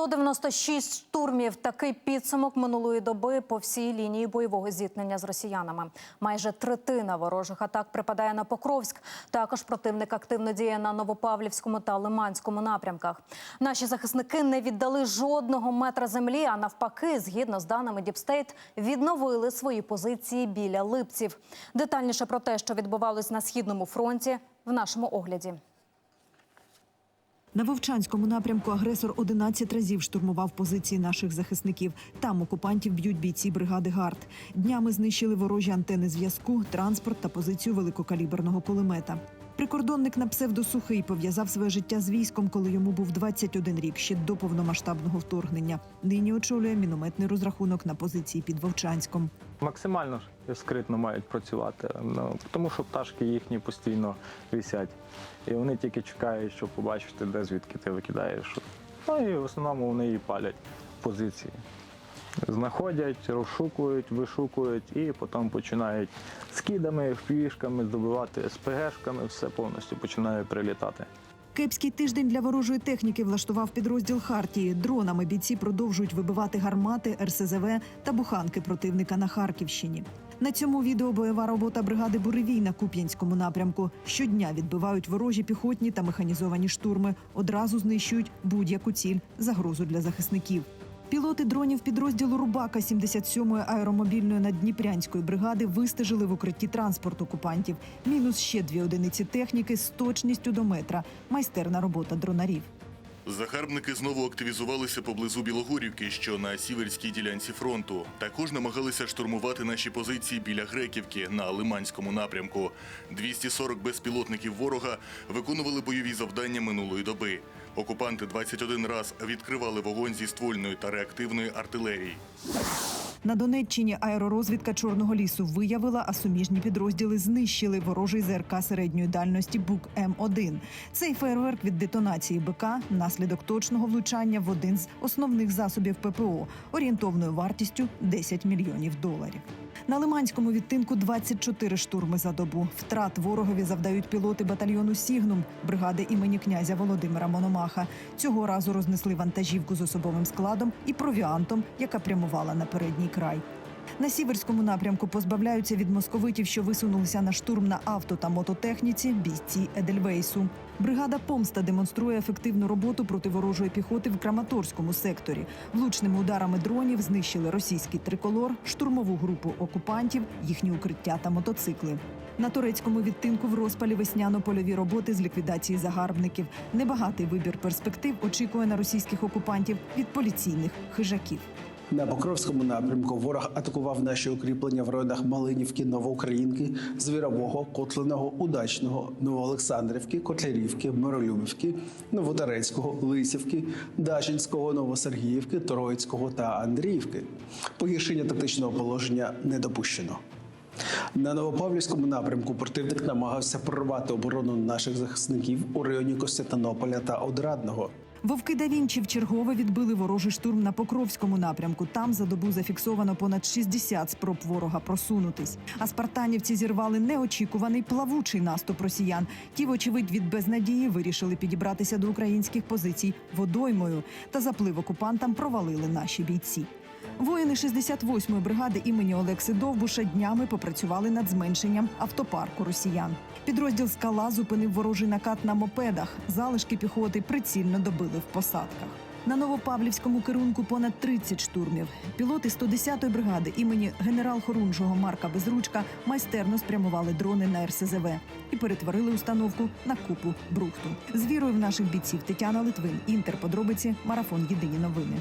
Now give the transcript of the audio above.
196 штурмів. Такий підсумок минулої доби по всій лінії бойового зіткнення з росіянами. Майже третина ворожих атак припадає на Покровськ. Також противник активно діє на Новопавлівському та Лиманському напрямках. Наші захисники не віддали жодного метра землі, а навпаки, згідно з даними Діпстейт, відновили свої позиції біля липців. Детальніше про те, що відбувалось на східному фронті, в нашому огляді. На Вовчанському напрямку агресор 11 разів штурмував позиції наших захисників. Там окупантів б'ють бійці бригади ГАРД. Днями знищили ворожі антени зв'язку, транспорт та позицію великокаліберного кулемета. Прикордонник на псевдосухий пов'язав своє життя з військом, коли йому був 21 рік, ще до повномасштабного вторгнення. Нині очолює мінометний розрахунок на позиції під Вовчанськом. Максимально скритно мають працювати, ну, тому що пташки їхні постійно висять. І вони тільки чекають, щоб побачити, де звідки ти викидаєш. Ну і в основному вони і палять позиції. Знаходять, розшукують, вишукують і потім починають скидами, впішками здобивати СПГшками, все повністю починає прилітати. Кепський тиждень для ворожої техніки влаштував підрозділ Хартії. Дронами бійці продовжують вибивати гармати, РСЗВ та буханки противника на Харківщині. На цьому відео бойова робота бригади Буревій на Куп'янському напрямку. Щодня відбивають ворожі піхотні та механізовані штурми. Одразу знищують будь-яку ціль загрозу для захисників. Пілоти дронів підрозділу Рубака 77-ї аеромобільної наддніпрянської бригади вистежили в укритті транспорт окупантів. Мінус ще дві одиниці техніки з точністю до метра. Майстерна робота дронарів. Загарбники знову активізувалися поблизу Білогорівки, що на сіверській ділянці фронту. Також намагалися штурмувати наші позиції біля Греківки на Лиманському напрямку. 240 безпілотників ворога виконували бойові завдання минулої доби. Окупанти 21 раз відкривали вогонь зі ствольної та реактивної артилерії. На Донеччині аеророзвідка Чорного лісу виявила, а суміжні підрозділи знищили ворожий ЗРК середньої дальності БУК М1. Цей фейерверк від детонації БК – наслідок точного влучання в один з основних засобів ППО орієнтовною вартістю 10 мільйонів доларів. На Лиманському відтинку 24 штурми за добу. Втрат ворогові завдають пілоти батальйону Сігнум бригади імені князя Володимира Мономаха. Цього разу рознесли вантажівку з особовим складом і провіантом, яка прямувала на передній край. На сіверському напрямку позбавляються від московитів, що висунулися на штурм на авто та мототехніці бійці Едельвейсу. Бригада Помста демонструє ефективну роботу проти ворожої піхоти в Краматорському секторі. Влучними ударами дронів знищили російський триколор, штурмову групу окупантів, їхні укриття та мотоцикли. На турецькому відтинку в розпалі весняно-польові роботи з ліквідації загарбників. Небагатий вибір перспектив очікує на російських окупантів від поліційних хижаків. На Покровському напрямку ворог атакував наші укріплення в районах Малинівки, Новоукраїнки, Звірового, Котленого, Удачного, Новоолександрівки, Котлярівки, Миролюбівки, Новотарецького, Лисівки, Дачинського, Новосергіївки, Троїцького та Андріївки. Погіршення тактичного положення не допущено. На Новопавлівському напрямку противник намагався прорвати оборону наших захисників у районі Костянтинополя та Одрадного. Вовки да Вінчі вчергове відбили ворожий штурм на Покровському напрямку. Там за добу зафіксовано понад 60 спроб ворога просунутись. А спартанівці зірвали неочікуваний плавучий наступ росіян. Ті, вочевидь, від безнадії вирішили підібратися до українських позицій водоймою. Та заплив окупантам провалили наші бійці. Воїни 68-ї бригади імені Олекси Довбуша днями попрацювали над зменшенням автопарку росіян. Підрозділ скала зупинив ворожий накат на мопедах. Залишки піхоти прицільно добили в посадках. На Новопавлівському керунку понад 30 штурмів. Пілоти 110-ї бригади імені генерал-хорунжого Марка Безручка майстерно спрямували дрони на РСЗВ і перетворили установку на купу брухту. З вірою в наших бійців Тетяна Литвин, Інтер. Подробиці, марафон Єдині новини.